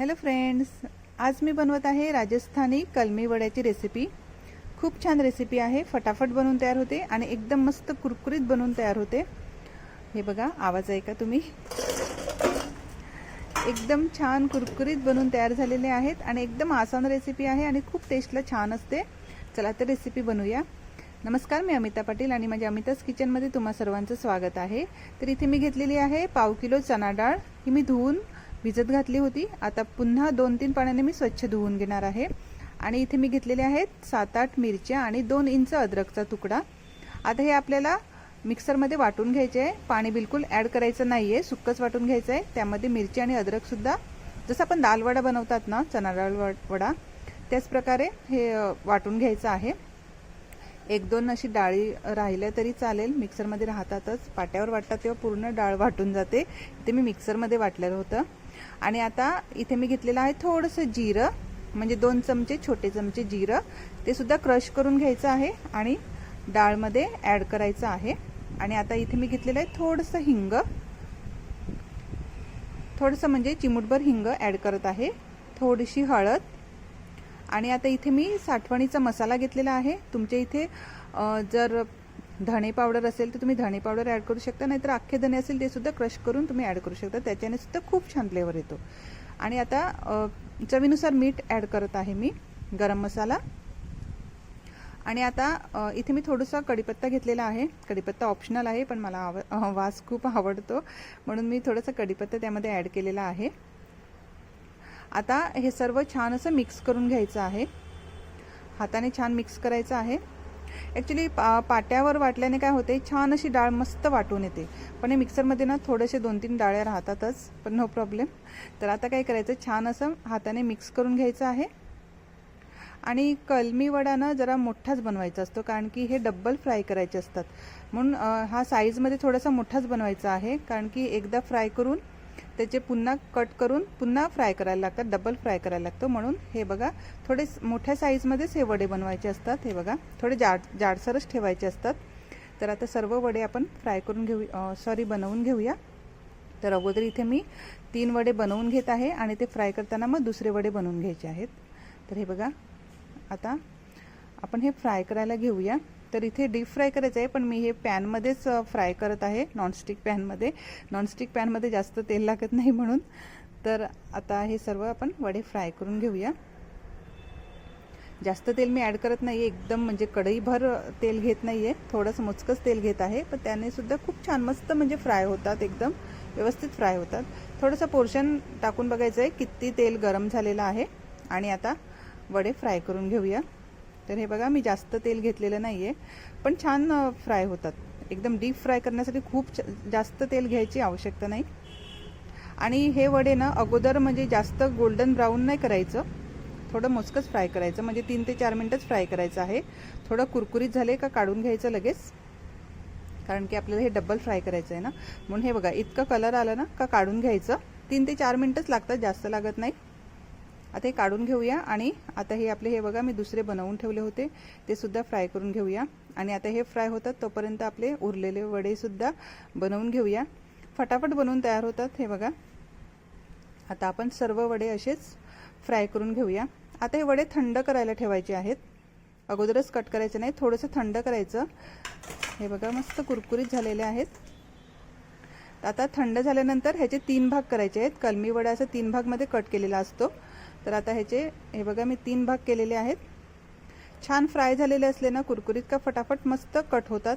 Hello friends आज मी बनवत आहे राजस्थानी कलमी वड्याची रेसिपी खूप छान रेसिपी आहे फटाफट बनवून तयार होते आणि एकदम मस्त कुरकुरीत बनवून तयार होते. हे बघा आवाज आहे का तुम्ही? एकदम छान कुरकुरीत बनवून तयार झालेले आहेत आणि एकदम आसान रेसिपी आहे आणि खूप टेस्टला छान असते. चला तर रेसिपी बनवूया. नमस्कार मी अमिता पाटील आणि माझ्या अमिताज किचनमध्ये तुम्हा सर्वांचं स्वागत आहे. तर इथे मी घेतलेली आहे पाव किलो चना डाळ ही मी धुवून भिजत घातली होती. आता पुन्हा दोन तीन पाण्याने मी स्वच्छ धुवून घेणार आहे. आणि इथे मी घेतलेले आहेत सात आठ मिरच्या आणि दोन इंच अद्रकचा तुकडा. आता हे आपल्याला मिक्सरमध्ये वाटून घ्यायचे आहे. पाणी बिलकुल ॲड करायचं नाही आहे सुक्कच वाटून घ्यायचं आहे. त्यामध्ये मिरची आणि अद्रकसुद्धा जसं आपण दालवडा बनवतात ना चना डाळ वडा त्याच प्रकारे हे वाटून घ्यायचं आहे. एक दोन अशी डाळी राहिल्या तरी चालेल. मिक्सरमध्ये राहतातच. पाट्यावर वाटतात तेव्हा पूर्ण डाळ वाटून जाते. ते मी मिक्सरमध्ये वाटलेलं होतं. आणि आता इथे मी घेतलेलं आहे थोडंसं जिरं म्हणजे दोन चमचे छोटे चमचे जिरं. ते सुद्धा क्रश करून घ्यायचं आहे आणि डाळमध्ये ॲड करायचं आहे. आणि आता इथे मी घेतलेलं आहे थोडंसं हिंग. थोडंसं म्हणजे चिमूटभर हिंग ॲड करत आहे. थोडीशी हळद. आणि आता इथे मी साठवणीचा मसाला घेतलेला आहे. तुमच्या इथे जर धणे पावडर असेल तर तुम्ही धणे पावडर ॲड करू शकता नाहीतर अख्खे धणे असेल ते सुद्धा क्रश करून तुम्ही ॲड करू शकता. त्याच्याने सुद्धा खूप छान फ्लेवर येतो. आणि आता चवीनुसार मीठ ॲड करत आहे मी गरम मसाला. आणि आता इथे मी थोडंसं कढीपत्ता घेतलेला आहे. कढीपत्ता ऑप्शनल आहे पण मला आव वास खूप आवडतो. म्हणून मी थोडंसं कढीपत्ता त्यामध्ये ॲड केलेला आहे. आता हे सर्व छान असं मिक्स करून घ्यायचं आहे. हाताने छान मिक्स करायचं आहे. ॲक्च्युली पा पाट्यावर वाटल्याने काय होते छान अशी डाळ मस्त वाटून येते. पण हे मिक्सरमध्ये ना थोडेसे दोन तीन डाळ्या राहतातच पण नो प्रॉब्लेम तर आता काय करायचं छान असं हाताने मिक्स करून घ्यायचं आहे. आणि कलमी वडा ना जरा मोठाच बनवायचा असतो कारण की हे डब्बल फ्राय करायचे असतात. म्हणून हा साईजमध्ये थोडासा मोठाच बनवायचा आहे कारण की एकदा फ्राय करून त्याचे पुन्हा कट करून पुन्हा फ्राय करायला लागतात डबल फ्राय करायला लागतो. म्हणून हे बघा थोडे मोठ्या साईजमध्येच हे वडे बनवायचे असतात हे बघा. थोडे जाड जाडसरच ठेवायचे असतात. तर आता सर्व वडे आपण फ्राय करून घेऊ सॉरी बनवून घेऊया. तर अगोदर इथे मी तीन वडे बनवून घेत आहे आणि ते फ्राय करताना मग दुसरे वडे बनवून घ्यायचे आहेत. तर हे बघा आता आपण हे फ्राय करायला घेऊया. तर इथे डीप फ्राय करायचं आहे पण मी हे पॅनमध्येच फ्राय करत आहे नॉनस्टिक पॅनमध्ये नॉनस्टिक पॅनमध्ये जास्त तेल लागत नाही म्हणून. तर आता हे सर्व आपण वडे फ्राय करून घेऊया. जास्त तेल मी ॲड करत नाही आहे एकदम म्हणजे कढईभर तेल घेत नाही आहे थोडंसं मोजकंच तेल घेत आहे पण त्याने सुद्धा खूप छान मस्त म्हणजे फ्राय होतात एकदम व्यवस्थित फ्राय होतात. थोडंसं पोर्शन टाकून बघायचं आहे किती तेल गरम झालेलं आहे. आणि आता वडे फ्राय करून घेऊया. तर हे बघा मी जास्त तेल घेतलेलं नाही आहे पण छान फ्राय होतात. एकदम डीप फ्राय करण्यासाठी खूप जास्त तेल घ्यायची आवश्यकता नाही. आणि हे वडे ना अगोदर म्हणजे जास्त गोल्डन ब्राऊन नाही करायचं. थोडं मोजकंच फ्राय करायचं. म्हणजे तीन ते चार मिनटंच फ्राय करायचं आहे. थोडं कुरकुरीत झाले का काढून घ्यायचं लगेच. कारण की आपल्याला हे डबल फ्राय करायचं आहे ना. म्हणून हे बघा इतकं कलर आलं ना का काढून घ्यायचं. तीन ते चार मिनटंच लागतात जास्त लागत नाही. आता हे काढून घेऊया आणि आता हे आपले हे बघा मी दुसरे बनवून ठेवले होते. ते सुद्धा फ्राय करून घेऊया. आणि आता हे फ्राय होतात तोपर्यंत आपले उरलेले वडेसुद्धा बनवून घेऊया. फटाफट बनवून तयार होतात हे बघा. आता आपण सर्व वडे असेच फ्राय करून घेऊया. आता हे वडे थंड करायला ठेवायचे आहेत. अगोदरच कट करायचं नाही थोडंसं थंड करायचं. हे बघा मस्त कुरकुरीत झालेले आहेत. आता थंड झाल्यानंतर ह्याचे तीन भाग करायचे आहेत. कलमी वडा असं तीन भागमध्ये कट केलेला असतो. तर आता ह्याचे हे बघा मी तीन भाग केलेले आहेत. छान फ्राय झालेले असले ना कुरकुरीत का फटाफट मस्त कट होतात.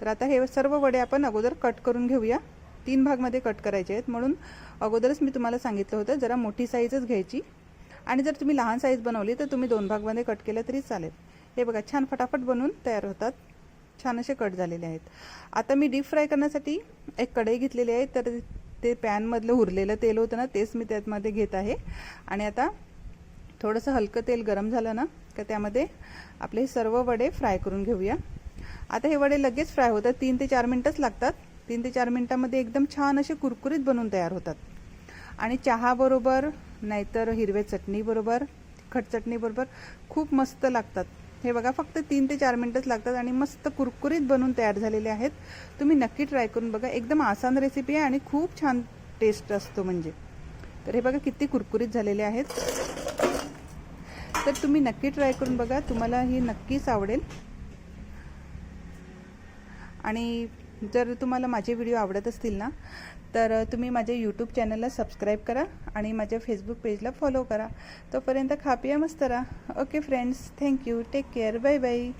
तर आता हे सर्व वडे आपण अगोदर कट करून घेऊया. तीन भागमध्ये कट करायचे आहेत. म्हणून अगोदरच मी तुम्हाला सांगितलं होतं जरा मोठी साईजच घ्यायची. आणि जर तुम्ही लहान साईज बनवली तर तुम्ही दोन भागमध्ये कट केलं तरी चालेल. हे बघा छान फटाफट बनवून तयार होतात. छान असे कट झालेले आहेत. आता मी डीप फ्राय करण्यासाठी एक कढई घेतलेली आहे तर ते पॅनमधलं उरलेलं तेल होतं ना तेच मी त्यातमध्ये घेत आहे. आणि आता थोडंसं हलकं तेल गरम झालं ना का त्यामध्ये आपले सर्व वडे फ्राय करून घेऊया. आता हे वडे लगेच फ्राय होतात तीन ते चार मिनटंच लागतात. तीन ते चार मिनटामध्ये एकदम छान असे कुरकुरीत बनवून तयार होतात. आणि चहाबरोबर नाहीतर हिरव्या चटणीबरोबर खटचटणीबरोबर चटणीबरोबर खूप मस्त लागतात. हे बघा फक्त तीन ते चार मिनटंच लागतात आणि मस्त कुरकुरीत बनून तयार झालेले आहेत. तुम्ही नक्की ट्राय करून बघा. एकदम आसान रेसिपी आहे आणि खूप छान टेस्ट असतो म्हणजे. तर हे बघा किती कुरकुरीत झालेले आहेत. तर तुम्ही नक्की ट्राय करून बघा. तुम्हाला ही नक्कीच आवडेल. आणि जर तुम्हाला माझे व्हिडिओ आवडत असतील ना तर तुम्ही माझ्या यूट्यूब चॅनलला सबस्क्राईब करा आणि माझ्या फेसबुक पेजला फॉलो करा. तोपर्यंत खापिया मस्त राहा. Okay friends thank you take care bye bye